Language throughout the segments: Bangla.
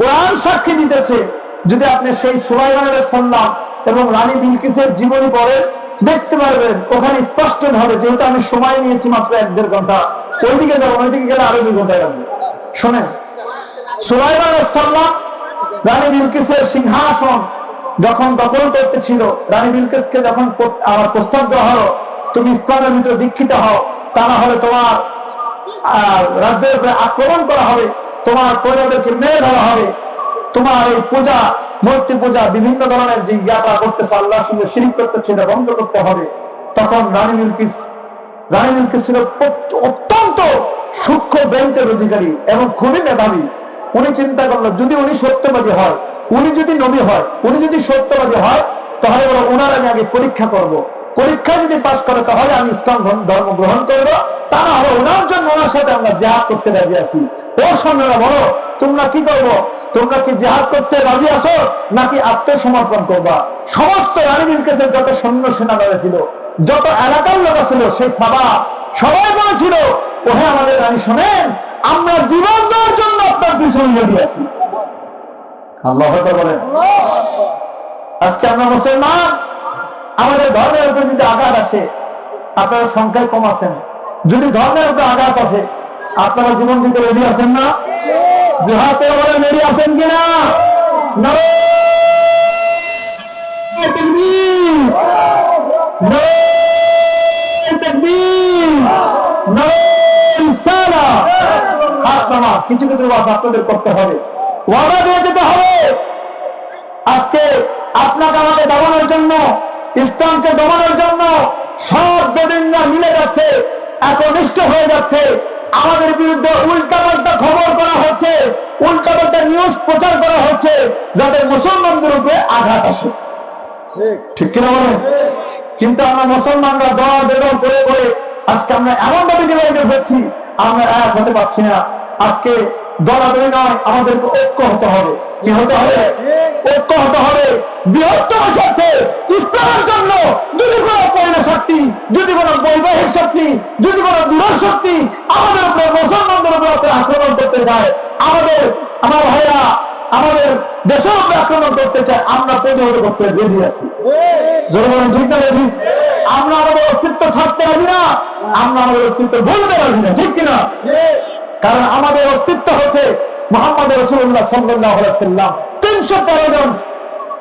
কোরআন সাক্ষী দিতেছে যদি আপনি সেই সুলাইমান সাল্লাম এবং রানী বিলকিসের জীবনী পড়েন, দেখতে পারবেন ওখানে স্পষ্ট ভাবে, যেহেতু আমি সময় নিয়েছি মাত্র এক দেড় ঘণ্টা, ওইদিকে যাব ওইদিকে গেলে আরও দুই ঘণ্টা লাগবে। শোনেন, সুলাইমান সাল্লাম রানী বিলকিসের সিংহাসন যখন দখল করতেছিল, রানী বিলকিসকে যখন আমার প্রস্তাব দেওয়া হলো, তুমি ইসলামের ভিতরে দীক্ষিত হও, তা না হলে তোমার রাজ্যের উপরে আক্রমণ করা হবে। তোমার পরিবারকে মেরে ধরা হবে। তোমার এই পূজা, মূর্তি পূজা বিভিন্ন ধরনের যে ইয়াটা করতেছে, আল্লাহর সঙ্গে শিরিক করতেছে, এটা বন্ধ করতে হবে। তখন রানী বিলকিস রানী বিলকিস ছিল অত্যন্ত সূক্ষ্ম ব্রেন্টের অধিকারী এবং খুবই মেধাবী। উনি চিন্তা করল, যদি উনি সত্যবাদী হয়, উনি যদি নবী হয়, উনি যদি সত্যবাদী হয়, তাহলে বলো ওনার আমি আগে পরীক্ষা করব। পরীক্ষা যদি পাশ করে, তাহলে আমি ইসলাম ধর্ম গ্রহণ করব। তা না হলে ওনার জন্য ওনার সাথে আমরা যা করতে রাজি আছি। ও বলো, তোমরা কি করব? তোমরা কি জেহাদ করতে রাজি আছো, নাকি আত্মসমর্পণ করবা? সমস্ত যত সৈন্য সেনা ছিল, যত এলাকার লোক ছিল সেই সাবা সবাই বলেছিল, ওহে আমাদের রানী শোনেন, আমরা জীবন দেওয়ার জন্য আপনার পিছনে রেডি আছি। আল্লাহ বলেন, আজকে আমরা মুসলমান, আমাদের ধর্মের উপর যদি আঘাত আসে, আপনারা সংখ্যায় কম আছেন। যদি ধর্মের উপর আঘাত আসে আপনারা জীবন দিতে রেডি আছেন না? জুহাতে বলে রেডি আছেন কিনা? কিছু কিছু বাস আপনাদের করতে হবে। ওয়াদা দিয়ে যেতে হবে। আজকে আপনাকে আমাকে দমানোর জন্য, ইসলামকে দমানোর জন্য সব বেদিনরা মিলে যাচ্ছে, একনিষ্ঠ হয়ে যাচ্ছে। আমাদের বিরুদ্ধে উল্টাপাল্টা খবর করা হচ্ছে উল্টাপাল্টা নিউজ প্রচার করা হচ্ছে, যাতে মুসলমানদের উপরে আঘাত আসে। ঠিক কিনা বলেন? কিন্তু আমরা মুসলমানরা দল বেদল করে করে আজকে আমরা এমন ভাবে ডিভাইডেড হচ্ছি, আমরা এক হতে পারছি না। আজকে দলাদলি নয় আমাদের ঐক্য হতে হবে। কি হতে হবে। ঐক্য হতে হবে। বৃহত্তম স্বার্থে ইসলামের জন্য যদি কোনো পরিণ শক্তি, যদি কোনো বৈবাহিক শক্তি, যদি কোনো দূর শক্তি আমাদের উপরে, মুসলমানদের উপরে উপরে আক্রমণ করতে যায় আমাদের, আমার ভাইরা, আমাদের দেশের উপরে আক্রমণ করতে চায়, আমরা প্রতিহত করতে রেডি আছি। ঠিক না ঠিক। আমরা আমাদের অস্তিত্ব ছাড়তে রাজি না, আমরা আমাদের অস্তিত্ব বলতে রাজি না, ঠিক কিনা? কারণ আমাদের অস্তিত্ব হচ্ছে মোহাম্মদ রসুল্লাহ সাল্লাহ সাল্লাম তিনশো তেরো জন,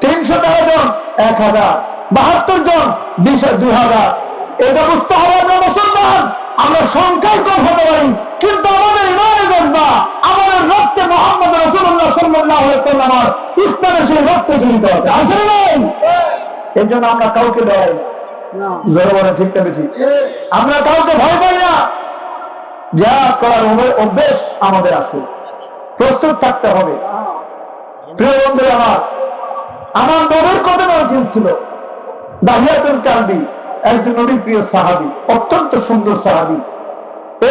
তিনশো তেরো জন, এক হাজার, বাহাত্তর জন বিশ দুই হাজার। এটা বুঝতে হবে আমরা মুসলমান, আমরা সংখ্যায় কম হতে পারি, কিন্তু আমাদের ইমানে জন্মা আমাদের রক্তে মোহাম্মদ রসুল্লাহ সাল্লাহ সাল্লাম ইসলামের সেই রক্তে জড়িত আছে। আছে নাই? এই জন্য আমরা কাউকে ঠিক আমরা কাউকে ভয় পাই না। যা করার অভ্যেস আমাদের আছে। প্রস্তুত থাকতে হবে। প্রিয় বন্ধুরা আমার আমার নবীর কদমে ওখানে ছিল। দাহিয়াতুল কালবি, একজন নবীর প্রিয় সাহাবি, অত্যন্ত সুন্দর সাহাবি।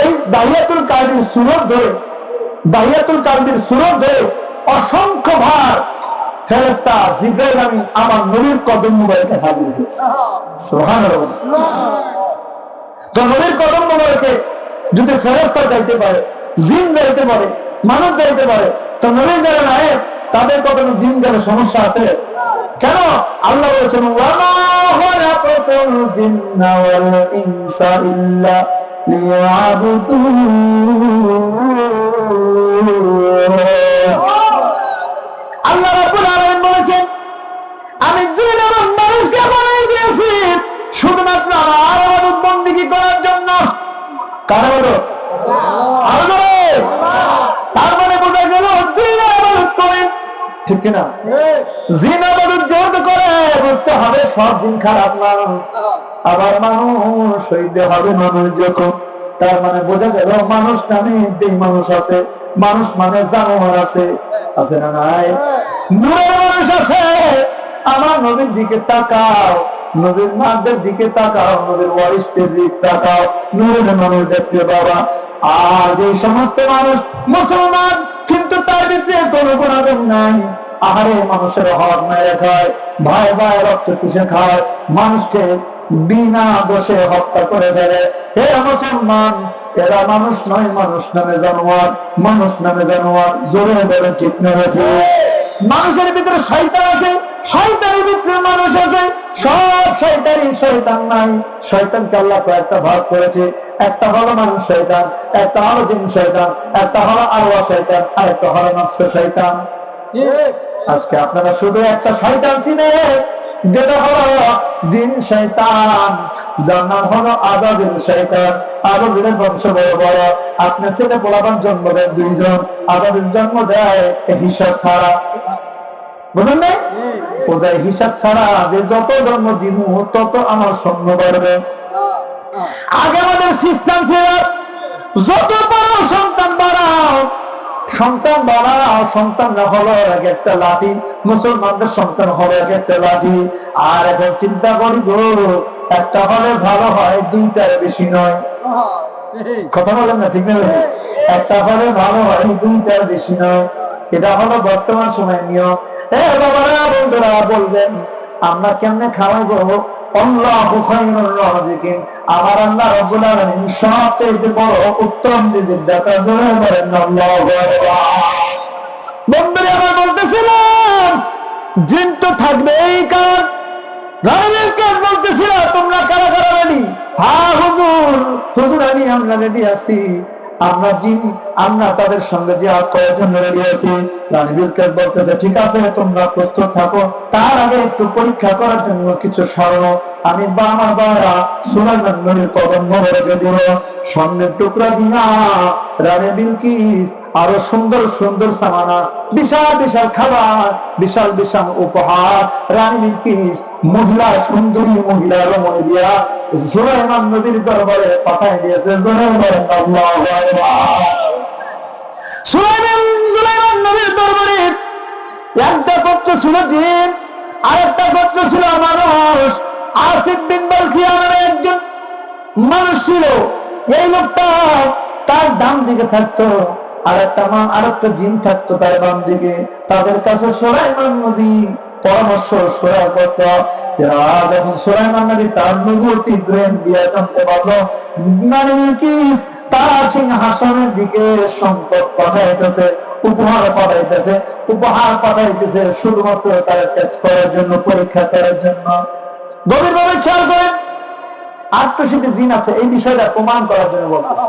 এই দাহিয়াতুল কালবির সুরত ধরে দাহিয়াতুল কালবির সুরত ধরে অসংখ্য ভার ফেরেস্তা জিব্রাইল আমি আমার নবীর কদম মোবাইলকে হাজির হয়েছে। তো নবীর কদম মোবাইলকে যদি ফেরস্তা যাইতে পারে, জিন যাইতে পারে মানুষ যাইতে পারে, তো নবীর যারা নাই তাদের কখনো জিন যারা সমস্যা আছে? কেন? আল্লাহ বলছেন আল্লাহ বলেছেন, আমি জিন এবং মানুষকে বানিয়ে দিয়েছি, শুধুমাত্র আমার আবাদত বন্দিগি করার জন্য। কার আবাদত আরও জোরে। তার মানে বোঝা গেল জিন আবাদত করেন ঠিক কিনা? জিন আবাদত যেহেতু করে বুঝতে হবে সব দিন খারাপ না। আবার মানুষ হইতে হবে মানুষ যখন তার মানে বোঝা গেল মানুষ নামে দুই মানুষ আছে। মানুষ মানে জানোয়ার আছে। আছে না নাই? নূরের মানুষ আছে। আমার নবীর দিকে তাকাও। নবীর মাদের দিকে তাকাও। নবীর ওয়ারিসদের দিকে তাকাও। নূরের মানুষ দেখতে বাবা আর যে সমস্ত মানুষ মুসলমান, কিন্তু তার ভিতরে কোনো গুণাগুণ নাই। আহারে মানুষের হক মেরে খায় ভাই ভাই রক্ত চুষে খায়। মানুষকে বিনা দোষে হত্যা করে ফেলে। হে মুসলমান, এরা মানুষ নয়, মানুষ নামে জানোয়ার, মানুষ নামে জানোয়ার। জোরে বলে ঠিক নয় মানুষের ভিতরে শয়তান আছে, শয়তানের ভিতরে মানুষ আছে। সব শয়তানই শয়তান নাই। শয়তানকে আল্লাহ কয়েকটা ভাগ করেছে। একটা হলো মানুষ শয়তান, একটা হলো জিন শয়তান, একটা হলো আরওয়া শয়তান, আর একটা হলো নফস শয়তান। আজকে আপনারা শুধু একটা শয়তান চিনে। যেটা হলো জিন শয়তান। যার নাম হলো আজাদিন শয়তান। আজাদিনের বংশ বড় বড়। আপনার ছেলে জন্ম দুইজন। আজাদিন জন্ম দেয় হিসাব ছাড়া। বুঝলেন না? ওদের হিসাব ছাড়া যে যত জন্ম তত আমার বাড়বে। আগে আমাদের সিস্টেম ছিল যত বড় সন্তান বাড়াও সন্তান বাড়াও সন্তান না হলো এক একটা লাঠি। মুসলমানদের সন্তান হলো এক একটা লাঠি। আর এখন চিন্তা করি গো, একটা হলে ভালো হয়, দুইটার বেশি নয়। কথা বলেন না, ঠিক না? একটা হলে ভালো হয়, দুইটার বেশি নয়। এটা হলো বর্তমান সময় নিয়ম। এ বাবারা, বন্ধুরা, বলবেন, আমরা কেমনে রাযিকিন বলতেছিলাম তোমরা কারা কারা রেডি হ্যাঁ হুজুর হুজুর আমি আমরা রেডি আছি। আমরা আমরা তাদের সঙ্গে যে কয়েকজন ঠিক আছে, তোমরা প্রস্তুত থাকো। তার আগে একটু পরীক্ষা করার জন্য কিছু স্মরণ আমি বা আমার বাবা সুলাইমান নবীর কদম রেখে দিল, স্বর্ণের টুকরা দিয়া রানে বিলকিস আরও সুন্দর সুন্দর সামানা, বিশাল বিশাল খাবার, বিশাল বিশাল উপহার। রানী বিলকিস, মহিলা, সুন্দরী মহিলা রমণী দিয়া সুলাইমান নবীর দরবারে পাঠায় দিয়েছে। আল্লাহু আকবার। সুলাইমান নামে একজন মানুষ ছিল। এই লোকটা তার ডান দিকে থাকতো। আর একটা মা, আর একটা জিন থাকতো তার বাম দিকে। তাদের কাছে সোলাইমান নবী পরামর্শ সোয়া করত যখন সোলাইমান তার জানতে পারল সিংহাসনের দিকে সম্পদ পাঠাইতেছে, উপহার পাঠাইতেছে উপহার পাঠাইতেছে শুধুমাত্র তার টেস্ট করার জন্য, পরীক্ষা করার জন্য। গভীরভাবে খেয়াল করেন আত্মসিদ্ধি জিন আছে, এই বিষয়টা প্রমাণ করার জন্য বলতেছে।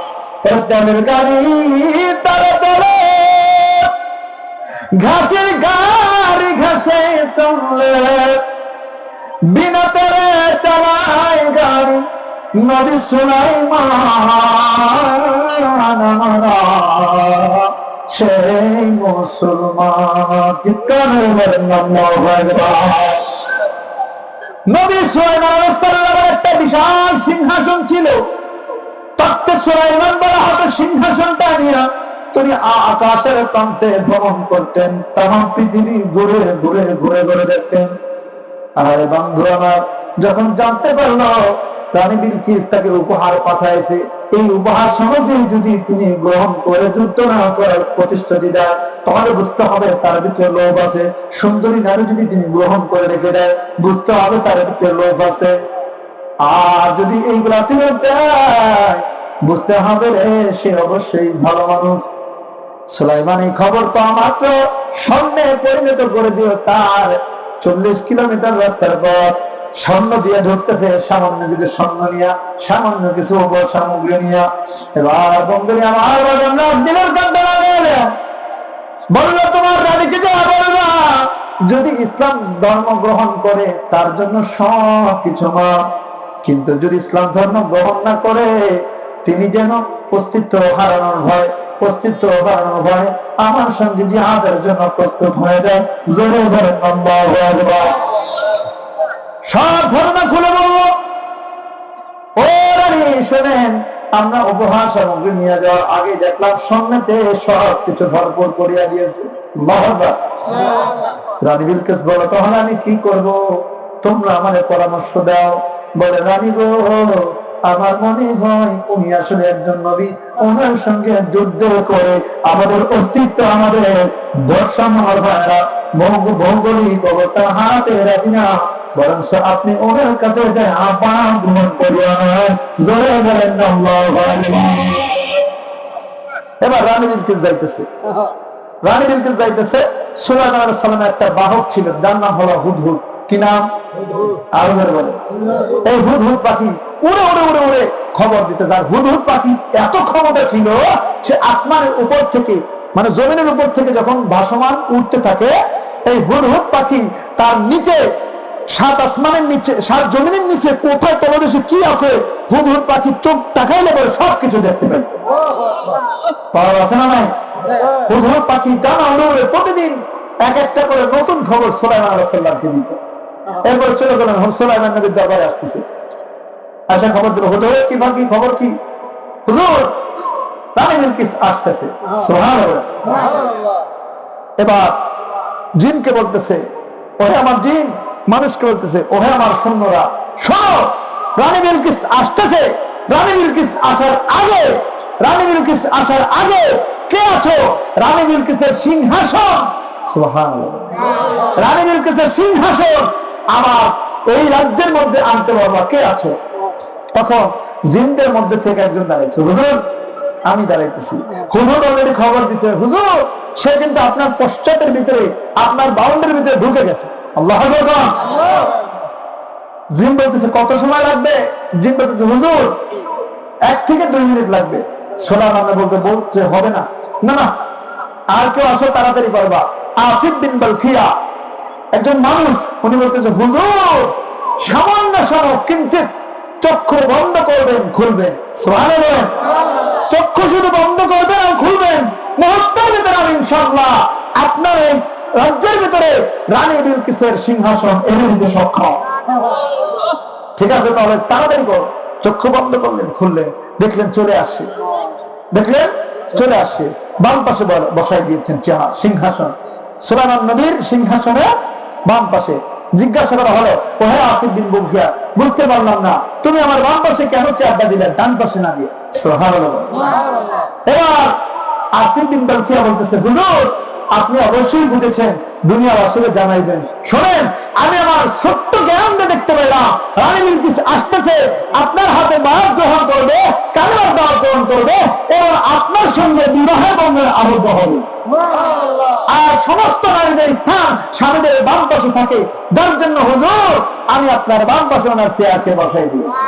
প্রত্যামের গাড়ি তারা চলে। ঘাসের গাড়ি ঘাসে চললে বিনা তেরে চালায় গাড়ি নবী শোনাই সেই মুসলমান চিৎকার নবী সুলাইমান একটা বিশাল সিংহাসন ছিল। সুলাইমান বলা সিংহাসনটা নিয়ে তিনি আকাশের প্রান্তে ভ্রমণ করতেন। তামাম পৃথিবী ঘুরে ঘুরে ঘুরে ঘুরে দেখতেন। আমার, যখন জানতে পারল রানী বিলকিস তাকে উপহার পাঠাইছে, এই উপহার সামগ্রী যদি তিনি গ্রহণ করে, যুদ্ধ না করার প্রতিশ্রুতি দেয়, তাহলে বুঝতে হবে তার ভিতরে লোভ আছে। সুন্দরী নারী যদি তিনি গ্রহণ করে রেখে দেয়, বুঝতে হবে তার ভিতরে লোভ আছে। আর যদি এইগুলা ফেরত দেয় বুঝতে হবে রে, সে অবশ্যই ভালো মানুষ। সুলাইমান এই খবর পাওয়া মাত্র স্বর্ণে পরিণত করে দিও তার চল্লিশ কিলোমিটার রাস্তার পথ। স্বর্ণ দিয়ে ঢুকতেছে সামান্য কিছু স্বর্ণ নিয়া, সামান্য কিছু সামগ্রী নিয়া। এবার বন্ধুরা, আমার দিনের বলল, তোমার রানীকে যদি ইসলাম ধর্ম গ্রহণ করে, তার জন্য সব কিছু মা। কিন্তু যদি ইসলাম ধর্ম গ্রহণ না করে তিনি যেন অস্তিত্ব হারানোর ভয়, অস্তিত্ব হারানোর ভয় আমার সঙ্গে জিহাদের জন্য প্রস্তুত হয়ে যায়। জোরে ধরে সব খুলে শোনেন, আমরা উপহার সামগ্রী নিয়ে যাওয়ার আগে দেখলাম সামনেতে সব কিছু ভরপুর করিয়া দিয়েছে। রানী বিলকেস বলো আমি কি করব? তোমরা আমাদের পরামর্শ দাও। বলে, রানী গো আমার মনে হয় উনি আসলে একজন নবী। ওনার সঙ্গে যুদ্ধ করে আমাদের অস্তিত্ব আমাদের না। ভৌগ- ভৌগোলিক অবস্থা হাতে রাখি না। বরং আপনি ওনার কাছে যে আহ্বান গ্রহণ। জোরে বলেন এবার রানী বিলকিস যাইতেছে। রানী বিলকিস যাইতেছে। সুলাইমান আলাইহিস সালামের একটা বাহক ছিল যার নাম হলো হুদহুদ। কি নাম? এই হুদহুদ পাখি, উড়ে উড়ে উড়ে উড়ে খবর দিতে যার। হুদহুদ পাখি এত ক্ষমতা ছিল, সে আসমানের উপর থেকে মানে জমিনের উপর থেকে যখন ভাসমান উঠতে থাকে, এই হুদহুদ পাখি তার নিচে, সাত আসমানের নিচে, সাত জমিনের নিচে কোথায় তলদেশে কি আছে, হুদহুদ পাখি চোখ তাকাইলে পরে সবকিছু দেখতে পাই পাওয়া আছে না নাই? পাখি টানা উড়ে উড়ে, প্রতিদিন এক একটা করে নতুন খবর সোলাইমান আলাইহিস সালামকে দিত। এরপরে চলে গেলেন হুজুর নবীর দরবারে আসতেছে। আশা খবর দিল, হুজুর, কি বাকি খবর কি? হুজুর, রানী বিলকিস আসতেছে। এবার জিনকে বলতেছে, ওহে আমার জিন, মানুষকে বলতেছে, ওহে আমার সৈন্যরা, শোনো, রানী বিলকিস আসতেছে। রানী বিলকিস আসার আগে, রানী বিলকিস আসার আগে কে আছো? রানী বিলকিসের সিংহাসন। রানী বিলকিসের সিংহাসন। আমার এই রাজ্যের মধ্যে আনতে পারবা কে আছো? তখন জিনদের মধ্যে থেকে একজন দাঁড়াইছে। হুজুর, আমি দাঁড়াইতেছি। হুজুর অলরেডি খবর দিচ্ছে হুজুর, সে কিন্তু আপনার পশ্চাতের ভিতরে, আপনার বাউন্ডের ভিতরে ঢুকে গেছে। আল্লাহ। জিন বলতেছে, কত সময় লাগবে? জিম বলতেছে, হুজুর, এক থেকে দুই মিনিট লাগবে। সোনা নামে বলতে, বলছে, হবে না। না না, আর কেউ আসো, তাড়াতাড়ি পারবা আসিফ বিন বালখিয়া একজন মানুষ, উনি বলতেছে, হুজুর, সামান্য সময় কিঞ্চিত চক্ষু বন্ধ করবেন, খুলবেন। চক্ষু শুধু বন্ধ করবেন আর খুলবেন। মুহূর্তের ভিতরে আমি ইনশাআল্লাহ আপনার এই রাজ্যের ভিতরে রানী বিলকিসের সিংহাসন এনে দিতে সক্ষম। ঠিক আছে, তাহলে তাড়াতাড়ি করো। চক্ষু বন্ধ করলেন, খুললেন, দেখলেন চলে আসছে। দেখলেন চলে আসছে। বাম পাশে ব- বসাই দিয়েছেন চেহারা সিংহাসন। সুলাইমান নবীর সিংহাসনে বাম পাশে। জিজ্ঞাসা করা হলো ও হ্যাঁ আসিফ বিন বুকিয়া বুঝতে পারলাম না, তুমি আমার বাম পাশে কেন চেয়ারটা দিলে, ডান পাশে না দিয়ে। এবার আসিফ বিন বুকিয়া বলতেছে, হুজুর, আপনি অবশ্যই বুঝেছেন দুনিয়া আসলে জানাইবেন। শোনেন, আমি আমার দেখতে পেলাম রানী বিলকিস আসতেছে আপনার হাতে গ্রহণ করবে দাওয়াত গ্রহণ করবে এবং আপনার সঙ্গে বিবাহের বন্ধের আবদ্ধ হবে। আর সমস্ত নারীদের স্থান স্বামীদের বাম পাশে থাকে। যার জন্য হুজুর আমি আপনার বাম পাশে ওনার চেয়ারকে বসাই দিয়েছি।